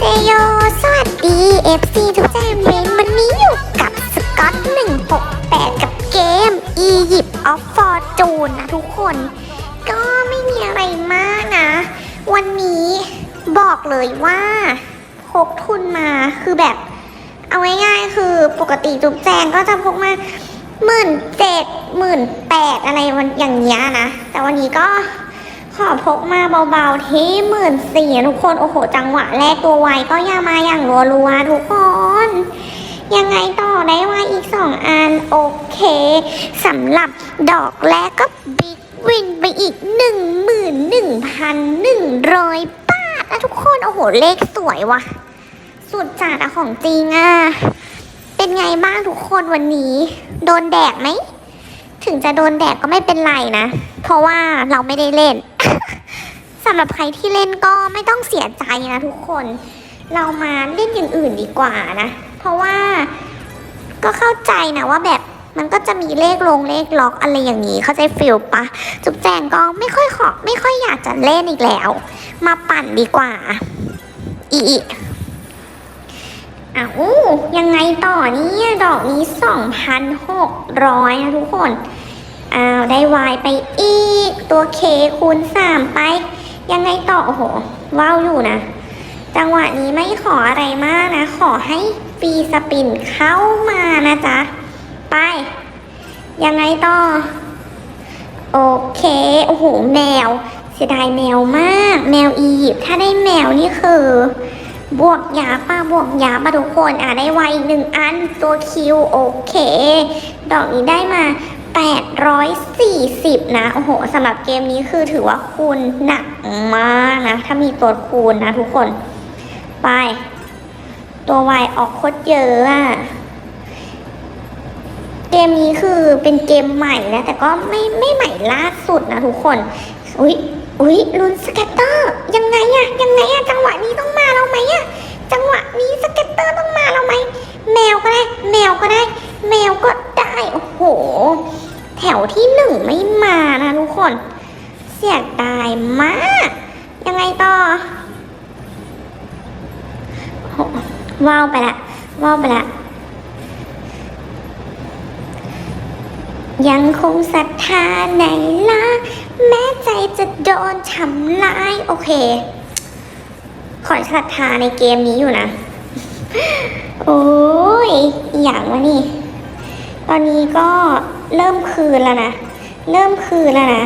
เซโยสวัสดี FC ทุกแจมเมนวันนี้อยู่กับสกอต168 กับเกม Egypt of Fortune นะทุกคน ก็ไม่มีอะไรมากนะ วันนี้บอกเลยว่าพกทุนมาคือแบบ เอาง่ายๆคือปกติจุ๊บแจงก็จะพกมาหมื่นเจ็ดหมื่นแปดอะไรวันอย่างเงี้ยนะ แต่วันนี้ก็ ขอพกมาเบาๆที่หมื่นสี่ทุกคน โอ้โห จังหวะแรกตัวไวก็ยามาอย่างรัวๆทุกคน ยังไงต่อได้ไวอีกสองอัน โอเคสำหรับดอกแรกก็บิ๊กวินไปอีกหนึ่งหมื่นหนึ่งพันหนึ่งร้อยบาทนะทุกคน โอ้โห เลขสวยว่ะ สุดจัดอะของจริงอะเป็นไงบ้างทุกคนวันนี้ โดนแดดไหม ถึงจะโดนแดดก็ไม่เป็นไรนะ เพราะว่าเราไม่ได้เล่น สำหรับใครที่เล่นก็ไม่ต้องเสียใจนะทุกคน เรามาเล่นอย่างอื่นดีกว่านะ เพราะว่าก็เข้าใจนะว่าแบบมันก็จะมีเลขลงเลขล็อกอะไรอย่างนี้ เข้าใจฟิลปะ จุ๊บแจงก็ไม่ค่อยขอไม่ค่อยอยากจะเล่นอีกแล้ว มาปั่นดีกว่า อีอีอ้าวยังไงต่อเนี่ยดอกนี้2,600นะทุกคน อ้าว ได้วายไปอีก ตัวเคคูณ3ไป ยังไงต่อโอ้โหว้าวอยู่นะ จังหวะนี้ไม่ขออะไรมากนะ ขอให้ฟรีสปินเข้ามานะจ๊ะ ไป ยังไงต่อ โอเค โอ้โห แมว เสียดายแมวมาก แมวอียิปต์ถ้าได้แมวนี่คือบวกยาป้าบวกยาป้าทุกคนอะได้ไวอีกหนึ่งอันตัวคิวโอเค ดอกนี้ได้มา 840 นะ โอ้โหสำหรับเกมนี้คือถือว่าคูณหนักมากนะ ถ้ามีตัวคูณนะทุกคน ไป ตัววายออกโคตรเยอะอะเกมนี้คือเป็นเกมใหม่นะแต่ก็ไม่ไม่ใหม่ล่าสุดนะทุกคน อุ๊ย อุ๊ยลุนสเก็ตเตอร์ยังไงอะยังไงอะจังหวะนี้ต้องมาเราไหมอะจังหวะนี้สเก็ตเตอร์ต้องมาเราไหม ไม่มานะทุกคน เสียดายมาก ยังไงต่อโอ้โหว้าวไปละว้าวไปละ ยังคงศรัทธาในล่ะ แม้ใจจะโดนทำร้าย โอเคขอศรัทธาในเกมนี้อยู่นะ โอ้ยอย่างวะนี่ ตอนนี้ก็เริ่มคืนแล้วนะ เริ่มคืนแล้วนะ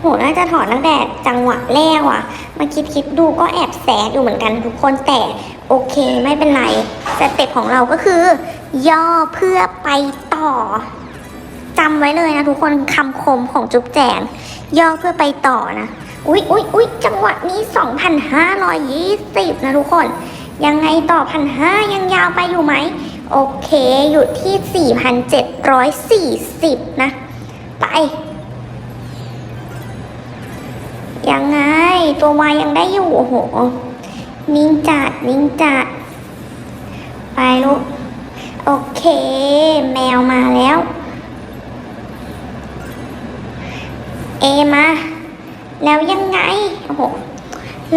โหน่าจะถอนตั้งแต่จังหวะแรกว่ะ มาคิดคิดดูก็แอบแสบอยู่เหมือนกันทุกคนแต่โอเคไม่เป็นไรสเต็ปของเราก็คือ ย่อเพื่อไปต่อจำไว้เลยนะทุกคนคำคมของจุ๊บแจงย่อเพื่อไปต่อนะอุ๊ยอุ๊ยอุ๊ยจังหวะนี้2,520นะทุกคน ยังไงต่อพันห้ายังยาวไปอยู่ไหม โอเค อยู่ที่ 4,740 นะ ไป ยังไง ตัววายยังได้อยู่ โอ้โห นิ่งจัด นิ่งจัด ไปลูก โอเค แมวมาแล้ว เอมา แล้วยังไง โอ้โห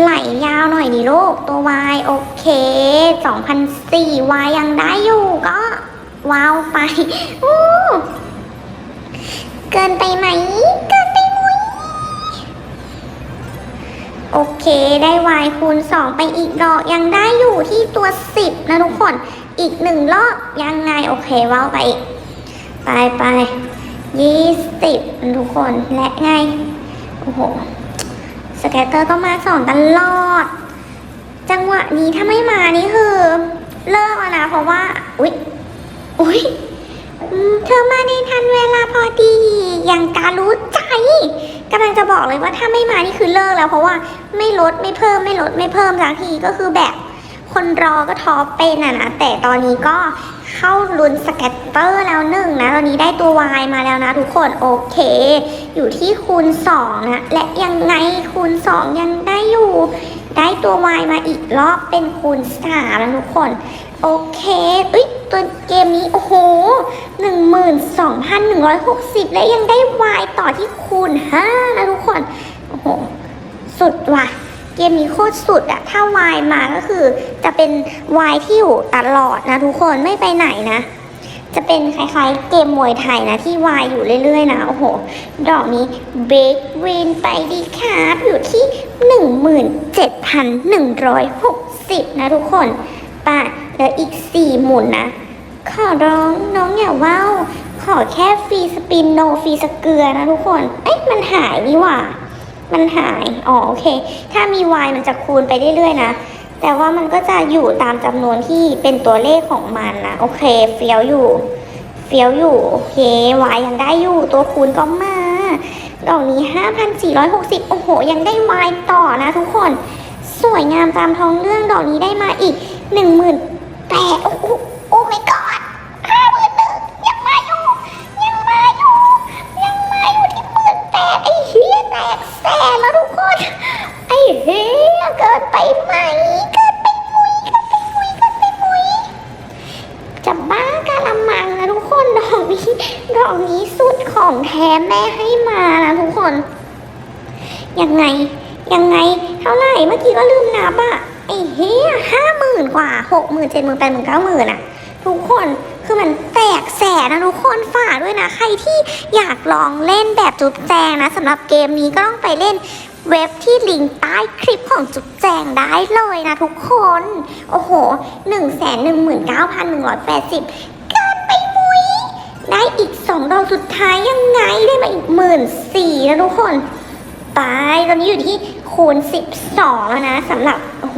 ไหลยาวหน่อยดิลูก ตัว Y โอเค2,004 Y ยังได้อยู่ก็ว้าวไป อู้ เกินไปไหมเกิ โอเคได้ Y คูณ 2 ไปอีกดอกยังได้อยู่ที่ตัว 10 นะทุกคน อีกหนึ่งรอบยังไง โอเคว้าวไปอีก ไปไปยี่สิบทุกคนและไง โอ้โห สแกตเตอร์ก็มาสอนตลอด จังหวะนี้ถ้าไม่มานี่คือ เลิกแล้วนะ เพราะว่า อุ๊ย อุ๊ยเธอมาในทันเวลาพอดี อย่างการรู้ใจ กำลังจะบอกเลยว่าถ้าไม่มานี่คือเลิกแล้ว เพราะว่าไม่ลดไม่เพิ่มไม่ลดไม่เพิ่มสักทีก็คือแบบคนรอก็ท็อเป็นอะนะแต่ตอนนี้ก็เข้าลุ้นสแกตเตอร์แล้วหนึ่งนะ ตอนนี้ได้ตัว Y มาแล้วนะทุกคนโอเค อยู่ที่คูณ2นะและยังไงคูณ 2 ยังได้อยู่ ได้ตัว Y มาอีกรอบเป็นคูณ3แล้วทุกคน โอเคเอ้ยตัวเกมนี้ โอ้โห 12,160 และยังได้ Y ต่อที่คูณ5นะทุกคน โอ้โห สุดว่ะ เกมนี้โคตรสุดอะถ้าวายมาก็คือ จะเป็นวายที่อยู่ตลอดนะทุกคน ไม่ไปไหนนะ จะเป็นคล้ายๆ เกมมวยไทยนะ ที่วายอยู่เรื่อยๆนะ โอ้โห ดอกนี้เบรกวินไปดีครับ อยู่ที่ 17,160 นะทุกคนป่ะ ลืออีกสี่หมุนนะ ขอร้องน้องอย่าว้าวขอแค่ฟรีสปินโนฟรีสเกลือนะทุกคน เอ๊ะมันหายนี่หว่า มันหาย อ๋อโอเค ถ้ามีวายมันจะคูณไปเรื่อยๆนะ แต่ว่ามันก็จะอยู่ตามจำนวนที่เป็นตัวเลขของมันนะ โอเคเฟี้ยวอยู่ เฟี้ยวอยู่ โอเควายยังได้อยู่ ตัวคูณก็มาดอกนี้ 5,460 โอ้โห ยังได้วายต่อนะทุกคน สวยงามตามท้องเรื่องดอกนี้ได้มาอีก 1 8 มแม่ให้มานะทุกคน ยังไง ยังไง เท่าไหร่เมื่อกี้ก็ลืมนับอะไอ้เฮียห้าหมื่นกว่าหกหมื่นเจ็ดหมื่นแปดหมื่นเก้าหมื่นอะทุกคนคือมันแตกแสนนะทุกคนฝากด้วยนะ ใครที่อยากลองเล่นแบบจุ๊บแจงนะสำหรับเกมนี้ก็ต้องไปเล่นเว็บที่ลิงก์ใต้คลิปของจุ๊บแจงได้เลยนะทุกคน โอ้โหหนึ่งแสนหนึ่งหมื่นเก้าพันหนึ่งร้อยแปดสิบ ได้อีกสองดอกสุดท้ายยังไงได้มาอีกหมื่นสี่นะทุกคน ไปตอนนี้อยู่ที่คูณ12แล้วนะสำหรับโอ้โห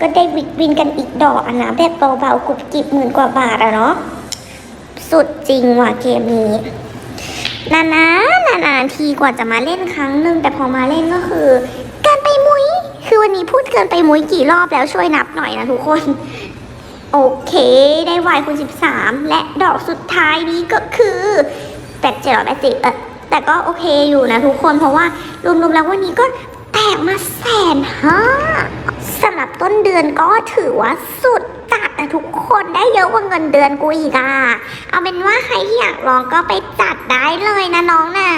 ก็ได้วิกวินกันอีกดอกอะนะแบบเบาๆกรุบกริบหมื่นกว่าบาทอะเนาะสุดจริงว่ะเกมนี้นานๆนานๆทีกว่าจะมาเล่นครั้งหนึ่งแต่พอมาเล่นก็คือเกินไปมุ้ยคือวันนี้พูดเกินไปมุ้ยกี่รอบแล้วช่วยนับหน่อยนะทุกคน โอเค ได้วายคูณ13 และดอกสุดท้ายนี้ก็คือแปดเจ็ดร้อยแปดสิบเออแต่ก็โอเคอยู่นะทุกคนเพราะว่ารวมๆแล้ววันนี้ก็แตกมาแสนห้าสำหรับต้นเดือนก็ถือว่าสุดจัดนะทุกคนได้เยอะกว่าเงินเดือนกูอีกอะเอาเป็นว่าใครที่อยากลองก็ไปจัดได้เลยนะน้องนะ